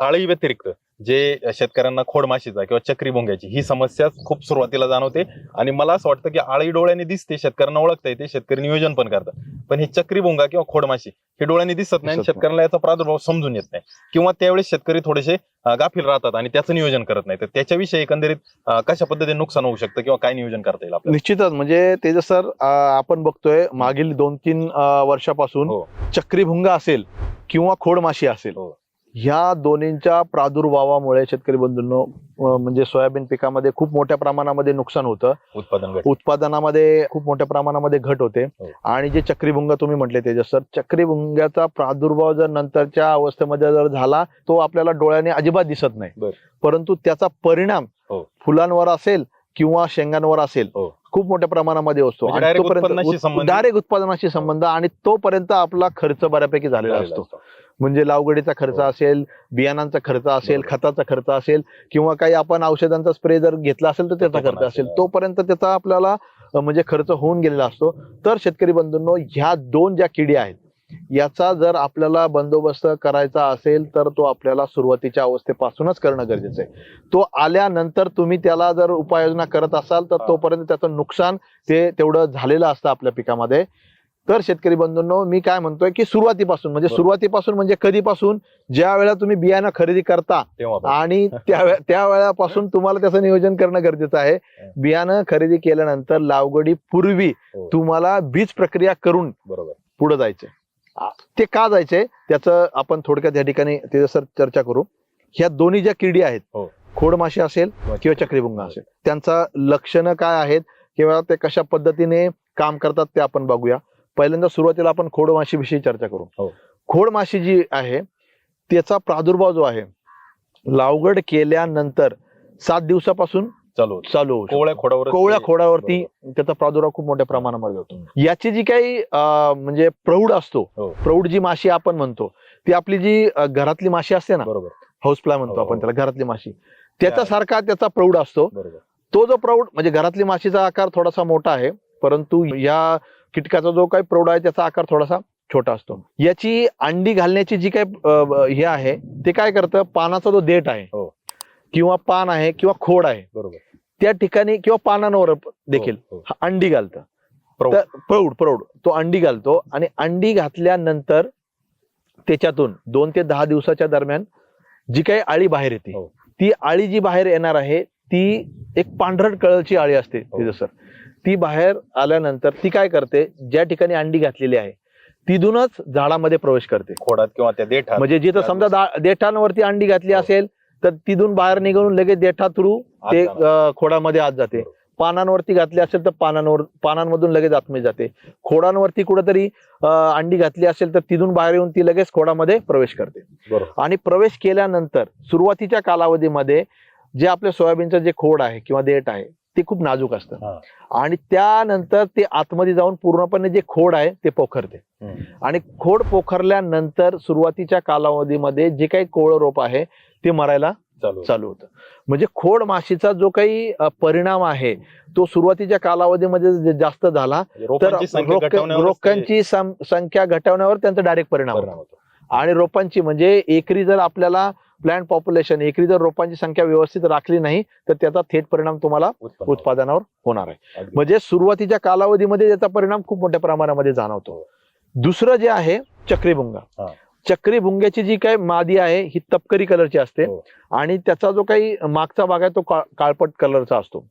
आळी व्यतिरिक्त जे शेतकऱ्यांना खोडमाशीचा किंवा चक्री भोंग्याची ही समस्या खूप सुरुवातीला जाणवते. आणि मला असं वाटतं की आळी डोळ्याने दिसते शेतकऱ्यांना ओळखता येते शेतकरी नियोजन पण करतात. पण ही चक्री भोंगा किंवा खोडमाशी हे डोळ्याने दिसत नाही आणि. शेतकऱ्यांना याचा प्रादुर्भाव समजून येत नाही. किंवा त्यावेळेस शेतकरी थोडेसे गाफील राहतात आणि त्याचं नियोजन करत नाही. तर त्याच्याविषयी एकंदरीत कशा पद्धतीने नुकसान होऊ शकतं किंवा काय नियोजन करता येईल आपल्याला? निश्चितच. म्हणजे तेजस सर आपण बघतोय मागील दोन तीन वर्षापासून हो. चक्रीभुंगा असेल किंवा खोडमाशी असेल. हो. ह्या दोन्हींच्या प्रादुर्भावामुळे शेतकरी बंधूंनो म्हणजे सोयाबीन पिकामध्ये खूप मोठ्या प्रमाणामध्ये नुकसान होतं उत्पादन उत्पादनामध्ये खूप मोठ्या प्रमाणामध्ये घट होते हो. आणि जे चक्रीभुंगा तुम्ही म्हटले तेजस सर चक्रीभुंग्याचा प्रादुर्भाव जर नंतरच्या अवस्थेमध्ये जर झाला तो आपल्याला डोळ्याने अजिबात दिसत नाही. परंतु त्याचा परिणाम हो. फुलांवर असेल किंवा शेंगांवर असेल हो. खूप मोठ्या प्रमाणामध्ये असतो म्हणजे डायरेक्ट उत्पादनाशी संबंध आणि तोपर्यंत आपला खर्च बऱ्यापैकी झालेला असतो. म्हणजे लावगडीचा खर्च हो. असेल बियाणांचा खर्च असेल. खताचा खर्च असेल किंवा काही आपण औषधांचा स्प्रे जर घेतला असेल तर त्याचा खर्च असेल. तोपर्यंत त्याचा आपल्याला म्हणजे खर्च होऊन गेलेला असतो तर शेतकरी बंधूंनो ह्या दोन ज्या किडी आहेत याचा जर आपल्याला बंदोबस्त करायचा असेल तर तो आपल्याला सुरुवातीच्या अवस्थेपासूनच करणं गरजेचं आहे तो आल्यानंतर तुम्ही त्याला जर उपाययोजना करत असाल तर. तोपर्यंत त्याचं नुकसान ते तेवढं झालेलं असतं आपल्या पिकामध्ये तर शेतकरी बंधूंनो मी काय म्हणतोय की सुरुवातीपासून म्हणजे. सुरुवातीपासून म्हणजे कधीपासून ज्या वेळेला तुम्ही बियाणं खरेदी करता. आणि त्या वेळापासून तुम्हाला त्याचं नियोजन करणं गरजेचं आहे. बियाणं खरेदी केल्यानंतर लावगडी पूर्वी हो. तुम्हाला बीज प्रक्रिया करून बरोबर. पुढे जायचंय. ते का जायचंय? त्याचं आपण थोडक्यात या ठिकाणी ते सर चर्चा करू. ह्या दोन्ही ज्या किडी आहेत हो. खोडमाशी असेल किंवा चक्रीभुंगा असेल त्यांचा लक्षणं काय आहेत किंवा ते कशा पद्धतीने काम करतात ते आपण बघूया. पहिल्यांदा सुरुवातीला आपण खोडमाशी विषयी चर्चा करू हो. खोडमाशी जी आहे त्याचा प्रादुर्भाव जो आहे लावगड केल्यानंतर सात दिवसापासून चालू. चालू. कोवळ्या खोडावर कोवळ्या खोडावरती त्याचा प्रादुर्भाव खूप मोठ्या प्रमाणामध्ये होतो याची जी काही म्हणजे प्रौढ असतो हो. प्रौढ जी माशी आपण म्हणतो ती आपली जी घरातली माशी असते ना बरोबर हाऊस फ्लाय म्हणतो हो, आपण. त्याला घरातली माशी त्याच्या सारखा त्याचा प्रौढ असतो तो जो प्रौढ म्हणजे घरातली माशीचा आकार थोडासा मोठा आहे परंतु या कीटकाचा जो काही प्रौढ आहे त्याचा आकार थोडासा छोटा असतो याची अंडी घालण्याची जी काही हे आहे ते काय करतं पानाचा जो देठ आहे हो. किंवा पान आहे किंवा खोड आहे बरोबर त्या ठिकाणी किंवा पानांवर देखील हो, हो. अंडी घालतं प्रौढ. प्रौढ तो अंडी घालतो आणि अंडी घातल्यानंतर त्याच्यातून दोन ते दहा दिवसाच्या दरम्यान जी काही आळी बाहेर येते. ती आळी जी बाहेर येणार आहे ती एक पांढरट कळची आळी असते. तिथं सर ती बाहेर आल्यानंतर ती काय करते? ज्या ठिकाणी अंडी घातलेली आहे तिथूनच झाडामध्ये प्रवेश करते. खोडात किंवा त्या देठात. म्हणजे जिथं समजा देठांवरती अंडी घातली हो. असेल तर तिथून बाहेर निघून लगेच देठा थ्रू ते खोडामध्ये आत जाते. पानांवरती घातली असेल तर पानांवर पानांमधून लगेच आतमध्ये जाते. खोडांवरती कुठेतरी अंडी घातली असेल तर तिथून बाहेर येऊन ती लगेच खोडामध्ये प्रवेश करते. आणि प्रवेश केल्यानंतर सुरुवातीच्या कालावधीमध्ये जे आपल्या सोयाबीनचं जे खोड आहे किंवा देठ आहे ते खूप नाजूक असतं. आणि त्यानंतर ते आतमध्ये जाऊन पूर्णपणे जे खोड आहे ते पोखरते. आणि खोड पोखरल्यानंतर सुरुवातीच्या कालावधीमध्ये जे काही कोवळ रोप आहे ते मरायला चालू होतं. म्हणजे खोड माशीचा जो काही परिणाम आहे तो सुरुवातीच्या कालावधीमध्ये जास्त झाला म्हणजे तर रोपांची संख्या घटवण्यावर त्यांचा डायरेक्ट परिणाम होतो. आणि रोपांची म्हणजे एकरी जर आपल्याला प्लांट पॉप्युलेशन एकरी जर रोपांची संख्या व्यवस्थित राखली नाही तर त्याचा थेट परिणाम तुम्हाला उत्पादनावर होणार आहे. म्हणजे सुरुवातीच्या कालावधीमध्ये त्याचा परिणाम खूप मोठ्या प्रमाणामध्ये जाणवतो दुसरं जे आहे चक्रीभुंगा हा. चक्रीभुंग्याची जी काही मादी आहे ही तपकरी कलरची असते हो. आणि त्याचा जो काही मागचा भाग आहे तो काळपट कलरचा असतो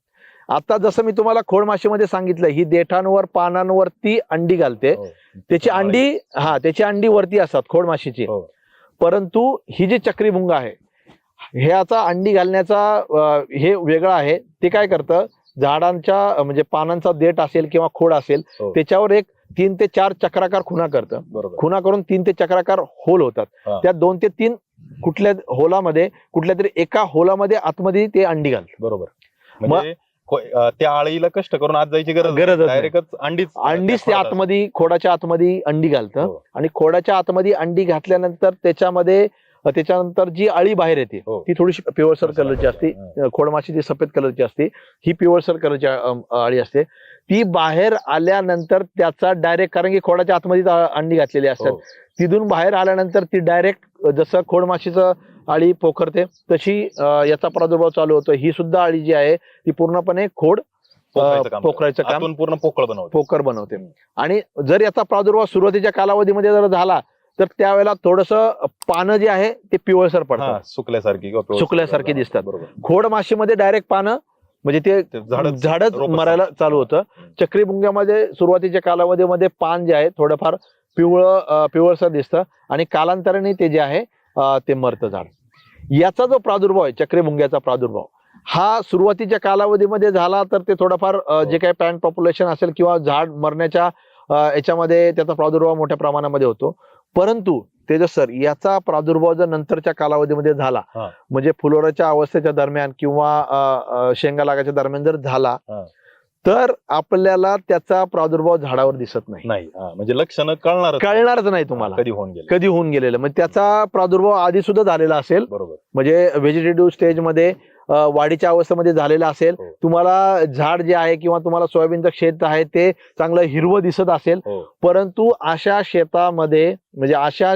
आता जसं मी तुम्हाला खोडमाशीमध्ये सांगितलं ही देठांवर पानांवरती अंडी घालते हो. त्याची अंडी हा त्याची अंडी वरती असतात खोडमाशीची हो. परंतु ही जी चक्रीभुंगा आहे ह्याचा अंडी घालण्याचा हे वेगळं आहे. ते काय करतं झाडांच्या म्हणजे पानांचा देठ असेल किंवा खोड असेल हो. त्याच्यावर एक तीन ते चार चक्राकार खुणा करतं. खुणा करून तीन ते चक्राकार होल होतात. त्या दोन ते तीन कुठल्या होलामध्ये कुठल्या तरी एका होलामध्ये आतमध्ये ते अंडी घालतात बरोबर. म्हणजे को- अं, त्या आळीला कष्ट करून आज जायची गरज गरजच नाही. डायरेक्टच अंडीच अंडीच ते त्या आतमध्ये खोडाच्या आतमध्ये अंडी घालतं हो. आणि खोडाच्या आतमध्ये अंडी घातल्यानंतर त्याच्यामध्ये त्याच्यानंतर जी अळी बाहेर येते हो. ती थोडीशी पिवळसर कलरची असते खोडमाशी जी सफेद कलरची असते ही पिवळसर कलरची अळी असते ती बाहेर आल्यानंतर त्याचा डायरेक्ट कारण की खोडाच्या आतमध्ये अंडी घातलेली असतात हो. तिथून बाहेर आल्यानंतर ती डायरेक्ट जसं खोडमाशीचं आळी पोखरते तशी याचा प्रादुर्भाव चालू होतो. ही सुद्धा आळी जी आहे ती पूर्णपणे खोड पोखरायचं काम पूर्ण पोकळ बनवतो. पोकर बनवते. आणि जर याचा प्रादुर्भाव सुरुवातीच्या कालावधीमध्ये जर झाला तर त्यावेळेला थोडस पानं जे आहे ते पिवळसर पडतात. सुकल्यासारखी सुकल्यासारखी दिसतात. बरोबर. खोड माशीमध्ये डायरेक्ट पानं म्हणजे ते झाडच मरायला चालू होतं. चक्री भुंग्यामध्ये सुरुवातीच्या कालावधीमध्ये पान जे आहे थोडंफार पिवळं पिवळसर दिसतं. आणि कालांतराने ते जे आहे ते मरतं झाड याचा जो प्रादुर्भाव आहे चक्री भुंग्याचा प्रादुर्भाव हा सुरुवातीच्या कालावधीमध्ये झाला तर ते थोडंफार जे काही पॅन्ट पॉप्युलेशन असेल किंवा झाड मरण्याच्या याच्यामध्ये त्याचा प्रादुर्भाव मोठ्या प्रमाणामध्ये होतो परंतु तेजस सर याचा प्रादुर्भाव जर नंतरच्या कालावधीमध्ये झाला हा. म्हणजे फुलोराच्या अवस्थेच्या दरम्यान किंवा शेंगा लागायच्या दरम्यान जर झाला हा. तर आपल्याला त्याचा प्रादुर्भाव झाडावर दिसत नाही. नाही. म्हणजे लक्षणं कळणार कळणारच नाही तुम्हाला. कधी होऊन गेले कधी होऊन गेलेलं. म्हणजे त्याचा प्रादुर्भाव आधी सुद्धा झालेला असेल. बरोबर. म्हणजे व्हेजिटेटिव्ह स्टेजमध्ये वाढीच्या अवस्थेमध्ये झालेला असेल. हो. तुम्हाला झाड जे आहे किंवा तुम्हाला सोयाबीनचं शेत आहे ते चांगलं हिरवं दिसत असेल. हो. परंतु अशा शेतामध्ये म्हणजे अशा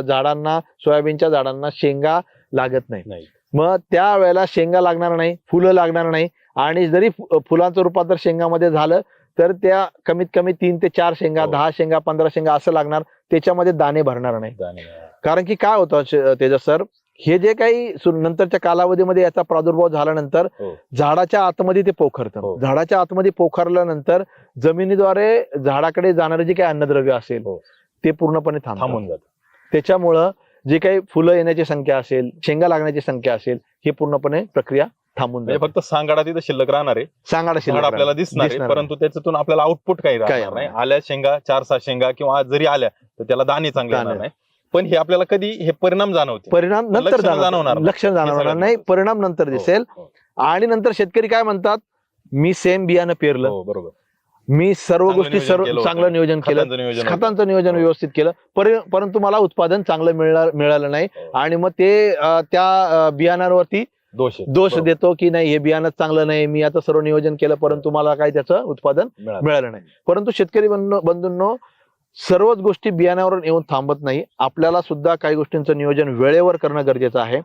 झाडांना सोयाबीनच्या झाडांना शेंगा लागत नाही. नाही. मग त्या वेळेला शेंगा लागणार नाही फुलं लागणार नाही. आणि जरी फुलांचं रूपांतर शेंगामध्ये झालं तर त्या कमीत कमी तीन ते चार शेंगा हो. दहा शेंगा पंधरा शेंगा असं लागणार त्याच्यामध्ये दाणे भरणार नाही. कारण की काय होतं तेजस सर हे जे काही नंतरच्या कालावधीमध्ये याचा प्रादुर्भाव झाल्यानंतर हो. झाडाच्या आतमध्ये ते पोखरतं हो. झाडाच्या आतमध्ये पोखरल्यानंतर जमिनीद्वारे झाडाकडे जाणारे जे काही अन्नद्रव्य असेल. ते पूर्णपणे थांबून जात त्याच्यामुळं जे काही फुलं येण्याची संख्या असेल शेंगा लागण्याची संख्या असेल ही पूर्णपणे प्रक्रिया थांबून म्हणजे. फक्त सांगाडा तिथं शिल्लक राहणार आहे सांगाडा शिल्लक आपल्याला राहणार. दिसणार आहे दिसणार परंतु त्याच्यातून आपल्याला आउटपुट काही काही राहणार नाही आल्या शेंगा चार सहा शेंगा किंवा आज जरी आल्या तर त्याला दाणे चांगले दाणे. येणार नाही पण हे आपल्याला कधी हे परिणाम जाणवते परिणाम नंतर लक्षणं जाणवणार. लक्षण जाणवणार सगळ्यात नाही. परिणाम नंतर हो, दिसेल हो, आणि नंतर शेतकरी काय म्हणतात मी सेम बियाणं पेरलं हो बरोबर मी सर्व चांगलं गोष्टी नियोजन सर्व केलं होतं. चांगलं नियोजन केलं खतांचं नियोजन होतं. खतांचं नियोजन हो. व्यवस्थित केलं परि- परंतु मला उत्पादन चांगलं मिळणार मिळालं नाही हो. आणि मग ते अं, त्या अं, बियाणांवरती दोष. दोष. देतो की नाही हे बियाणं चांगलं नाही मी आता सर्व नियोजन केलं परंतु मला काही त्याचं उत्पादन मिळालं. नाही परंतु शेतकरी बंधू- बंधूंनो सर्वच गोष्टी बियाण्यावर येऊन थांबत नाही आपल्याला सुद्धा काही गोष्टींचं नियोजन वेळेवर करणं गरजेचं आहे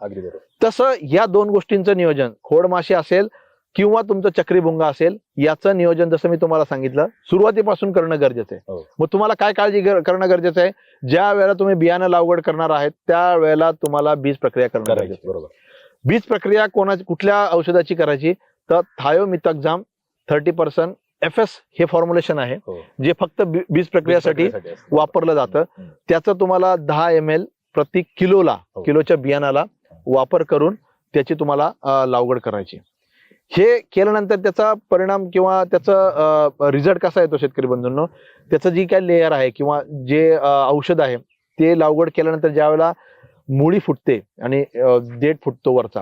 तसं या दोन गोष्टींचं नियोजन खोडमाशी असेल किंवा तुमचं चक्रीभुंगा असेल याचं नियोजन जसं मी तुम्हाला सांगितलं सुरुवातीपासून करणं गरजेचं आहे हो. मग तुम्हाला काय काळजी करणं गरजेचं आहे ज्या वेळेला तुम्ही बियाणं लागवड करणार आहेत त्या वेळेला तुम्हाला बीज प्रक्रिया करणं गरजेचं. बरोबर बीज प्रक्रिया कोणाची कुठल्या औषधाची करायची तर thiamethoxam thirty percent F S हे फॉर्म्युलेशन आहे हो. जे फक्त बीज प्रक्रियासाठी. वापरलं जातं. त्याचं तुम्हाला दहा एम एल प्रति किलोला हो. किलोच्या बियाणाला वापर करून त्याची तुम्हाला लागवड करायची हे केल्यानंतर त्याचा परिणाम किंवा त्याचा रिझल्ट कसा येतो शेतकरी बंधूंनो त्याचं जी काय लेअर आहे किंवा जे औषध आहे ते लागवड केल्यानंतर ज्या वेळेला मुळी फुटते आणि देठ फुटतो वरचा.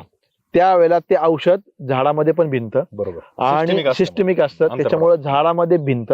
त्यावेळेला ते औषध झाडामध्ये पण भिनतं. बरोबर. आणि. सिस्टमिक असतं. त्याच्यामुळे झाडामध्ये भिंत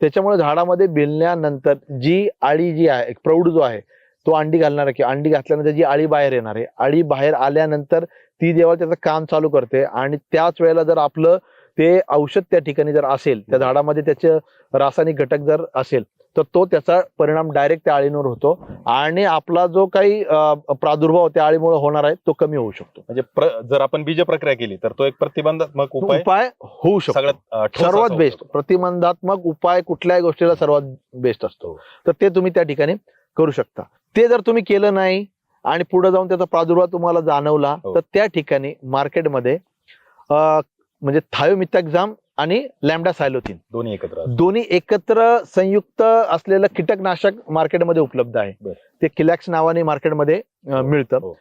त्याच्यामुळे झाडामध्ये भिनल्यानंतर जी आळी जी आहे एक प्रौढ जो आहे तो अंडी घालणार आहे की अंडी घातल्यानंतर जी आळी बाहेर येणार आहे आळी बाहेर आल्यानंतर ती जेव्हा त्याचं काम चालू करते. आणि त्याच वेळेला जर आपलं ते औषध त्या ठिकाणी जर असेल त्या झाडामध्ये त्याचे रासायनिक घटक जर असेल तर तो त्याचा परिणाम डायरेक्ट त्या आळींवर होतो आणि आपला जो काही प्रादुर्भाव त्या आळीमुळे होणार आहे तो कमी होऊ शकतो म्हणजे जर आपण बीज प्रक्रिया केली तर तो एक प्रतिबंधात्मक उपाय उपाय होऊ शकतो सर्वात बेस्ट. प्रतिबंधात्मक उपाय कुठल्याही गोष्टीला सर्वात बेस्ट असतो. तर ते तुम्ही त्या ठिकाणी करू शकता ते जर तुम्ही केलं नाही आणि पुढे जाऊन त्याचा प्रादुर्भाव तुम्हाला जाणवला हो. तर त्या ठिकाणी मार्केटमध्ये म्हणजे थायोमिथॅक्झाम आणि लॅमडा सायलोथिन दोन्ही एकत्र. दोन्ही एकत्र संयुक्त असलेलं कीटकनाशक मार्केटमध्ये उपलब्ध आहे. ते किलॅक्स नावाने मार्केटमध्ये अं, मिळतं हो.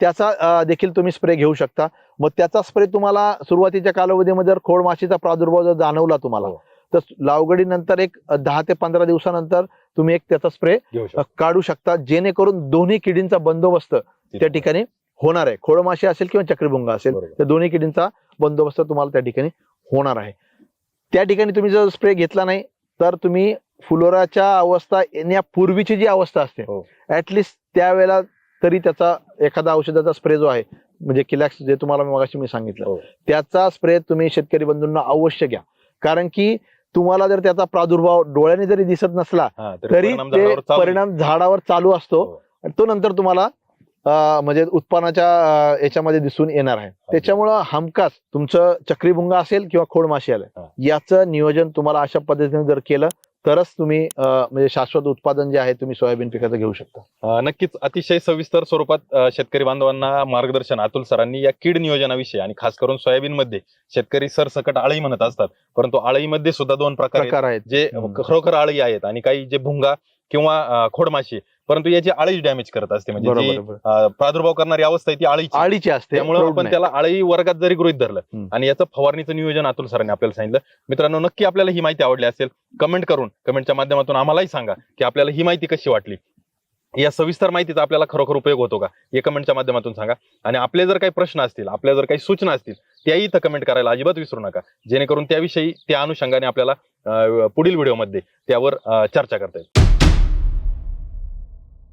त्याचा देखील तुम्ही स्प्रे घेऊ शकता मग त्याचा स्प्रे तुम्हाला सुरुवातीच्या कालावधीमध्ये जर खोड माशीचा प्रादुर्भाव जर जाणवला तुम्हाला हो. तर लागवडीनंतर एक अं, दहा ते पंधरा दिवसानंतर तुम्ही एक त्याचा स्प्रे काढू शकता जेणेकरून दोन्ही किडींचा बंदोबस्त त्या ठिकाणी होणार आहे खोडमाशी असेल किंवा चक्रीभुंगा असेल. त्या दोन्ही किडींचा बंदोबस्त तुम्हाला त्या ठिकाणी होणार आहे त्या ठिकाणी तुम्ही जर स्प्रे घेतला नाही तर तुम्ही फुलोराच्या अवस्था येण्यापूर्वीची जी अवस्था असते हो. ऍटलिस्ट त्यावेळेला तरी त्याचा एखादा औषधाचा स्प्रे जो आहे म्हणजे किलॅक्स जे तुम्हाला मगाशी मी सांगितलं हो. त्याचा स्प्रे तुम्ही शेतकरी बंधूंना अवश्य घ्या कारण की तुम्हाला जर त्याचा प्रादुर्भाव डोळ्याने जरी दिसत नसला हा, तरी परिणाम ते झाडावर चालू आहे. परिणाम झाडावर चालू असतो हो. आणि तो नंतर तुम्हाला म्हणजे उत्पन्नाच्या याच्यामध्ये दिसून येणार आहे त्याच्यामुळं हमखास तुमचं चक्रीभुंगा असेल किंवा खोडमाशी आलं. याचं नियोजन तुम्हाला अशा पद्धतीने जर केलं तरच तुम्ही म्हणजे शाश्वत उत्पादन जे आहे तुम्ही सोयाबीन पिकाचं घेऊ शकता नक्कीच अतिशय सविस्तर स्वरूपात शेतकरी बांधवांना मार्गदर्शन अतुल सरांनी या कीड नियोजनाविषयी आणि खास करून सोयाबीन मध्ये शेतकरी सरसकट आळी म्हणत असतात परंतु आळीमध्ये सुद्धा दोन प्रकार आहेत. जे. खरोखर आळी आहेत आणि काही जे भुंगा किंवा खोडमाशी परंतु याची आळी डॅमेज करत असते. म्हणजे जी बरोबर. अं, प्रादुर्भाव करणारी अवस्था आहे ती आळीची. आळीची असते त्यामुळे प्रौढ आपण नाही. त्याला आळी वर्गात जरी गृहित धरलं. आणि याचं फवारणीचं नियोजन अतुल सरांनी आपल्याला सांगितलं. मित्रांनो नक्की आपल्याला ही माहिती आवडली असेल कमेंट करून कमेंटच्या माध्यमातून आम्हालाही सांगा की आपल्याला ही माहिती कशी वाटली. या सविस्तर माहितीचा आपल्याला खरोखर उपयोग होतो का हे कमेंटच्या माध्यमातून सांगा. आणि आपले जर काही प्रश्न असतील आपल्या जर काही सूचना असतील त्याही इथं कमेंट करायला अजिबात विसरू नका. जेणेकरून त्याविषयी त्या अनुषंगाने आपल्याला अं, पुढील व्हिडिओमध्ये त्यावर अं, चर्चा करता येईल.